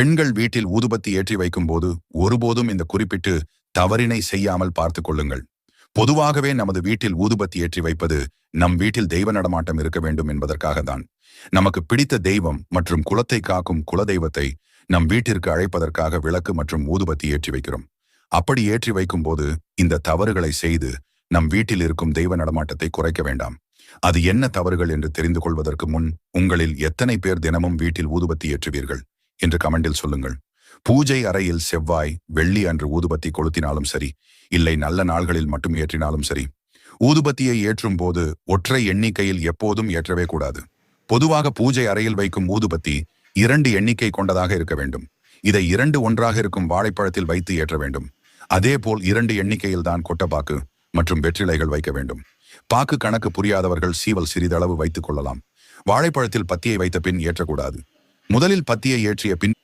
பெண்கள் வீட்டில் ஊதுபத்தி ஏற்றி வைக்கும்போது ஒருபோதும் இந்த குறிப்பிட்டு தவறினை செய்யாமல் பார்த்து கொள்ளுங்கள். பொதுவாகவே நமது வீட்டில் ஊதுபத்தி ஏற்றி வைப்பது நம் வீட்டில் தெய்வ நடமாட்டம் இருக்க வேண்டும் என்பதற்காக தான் நமக்கு பிடித்த தெய்வம் மற்றும் குலத்தை காக்கும் குலதெய்வத்தை நம் வீட்டிற்கு அழைப்பதற்காக விளக்கு மற்றும் ஊதுபத்தி ஏற்றி வைக்கிறோம். அப்படி ஏற்றி வைக்கும்போது இந்த தவறுகளை செய்து நம் வீட்டில் இருக்கும் தெய்வ நடமாட்டத்தை குறைக்க வேண்டாம். அது என்ன தவறுகள் என்று தெரிந்து கொள்வதற்கு முன் உங்களில் எத்தனை பேர் தினமும் வீட்டில் ஊதுபத்தி ஏற்றுவீர்கள்? என்று கமெண்டில் சொல்லுங்கள். பூஜை அறையில் செவ்வாய் வெள்ளி அன்று ஊதுபத்தி கொளுத்தினாலும் சரி இல்லை நல்ல நாள்களில் மட்டும் ஏற்றினாலும் சரி ஊதுபத்தியை ஏற்றும் போது ஒற்றை எண்ணிக்கையில் எப்போதும் ஏற்றவே கூடாது. பொதுவாக பூஜை அறையில் வைக்கும் ஊதுபத்தி இரண்டு எண்ணிக்கை கொண்டதாக இருக்க வேண்டும். இதை இரண்டு ஒன்றாக இருக்கும் வாழைப்பழத்தில் வைத்து ஏற்ற வேண்டும். அதேபோல் இரண்டு எண்ணிக்கையில் தான் கொட்டப்பாக்கு மற்றும் வெற்றிலைகள் வைக்க வேண்டும். பாக்கு கணக்கு புரியாதவர்கள் சீவல் சிறிதளவு வைத்துக் கொள்ளலாம். வாழைப்பழத்தில் பத்தியை வைத்த பின் ஏற்றக்கூடாது. முதலில் பத்தியை ஏற்றிய பின்